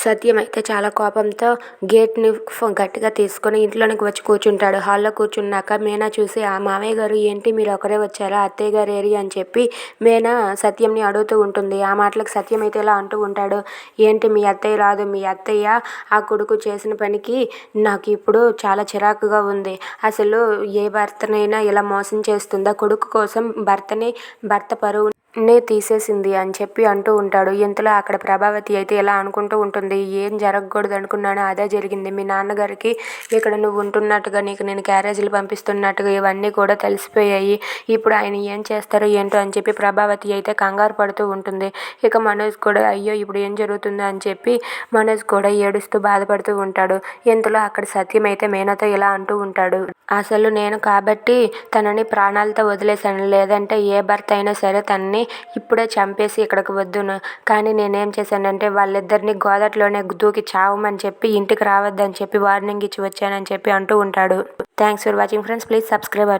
సత్యం అయితే చాలా కోపంతో గేట్ని గట్టిగా తీసుకొని ఇంట్లోనికి వచ్చి కూర్చుంటాడు. హాల్లో కూర్చున్నాక మీనా చూసి ఆ మామయ్య గారు ఏంటి? మీరు ఒకరే వచ్చారా? అత్తయ్య గారు ఏరి? అని చెప్పి మీనా సత్యంని అడుగుతూ ఉంటుంది. ఆ మాటలకు సత్యం అయితే ఇలా అంటూ ఉంటాడు. ఏంటి? మీ అత్తయ్య రాదు. మీ అత్తయ్య ఆ కొడుకు చేసిన పనికి నాకు ఇప్పుడు చాలా చిరాకుగా ఉంది. అసలు ఏ భర్తనైనా ఇలా మోసం చేస్తుందా? కొడుకు కోసం భర్తని భర్త పరువు నే తీసేసింది అని చెప్పి అంటూ ఉంటాడు. ఇంతలో అక్కడ ప్రభావతి అయితే ఇలా అనుకుంటూ ఉంటుంది? ఏం జరగకూడదు అనుకున్నాను అదే జరిగింది. మీ నాన్నగారికి ఇక్కడ నువ్వు ఉంటున్నట్టుగా నీకు నేను క్యారేజీలు పంపిస్తున్నట్టుగా ఇవన్నీ కూడా తెలిసిపోయాయి. ఇప్పుడు ఆయన ఏం చేస్తారో ఏంటో అని చెప్పి ప్రభావతి అయితే కంగారు పడుతూ ఉంటుంది. ఇక మనోజ్ కూడా అయ్యో ఇప్పుడు ఏం జరుగుతుందో? అని చెప్పి మనోజ్ కూడా ఏడుస్తూ బాధపడుతూ ఉంటాడు. ఇంతలో అక్కడ సత్యం అయితే మేనతో ఇలా అంటూ ఉంటాడు. అసలు నేను కాబట్టి తనని ప్రాణాలతో వదిలేశాను. లేదంటే ఏ భర్త అయినా సరే తనని ఇప్పుడే చంపేసి ఇక్కడికి వద్దును. కానీ నేనేం చేశానంటే వాళ్ళిద్దరిని గోదట్లోనే దూకి చావమని చెప్పి ఇంటికి రావద్దని చెప్పి వార్నింగ్ ఇచ్చి వచ్చానని చెప్పి అంటూ ఉంటాడు. Thanks for watching friends. Please subscribe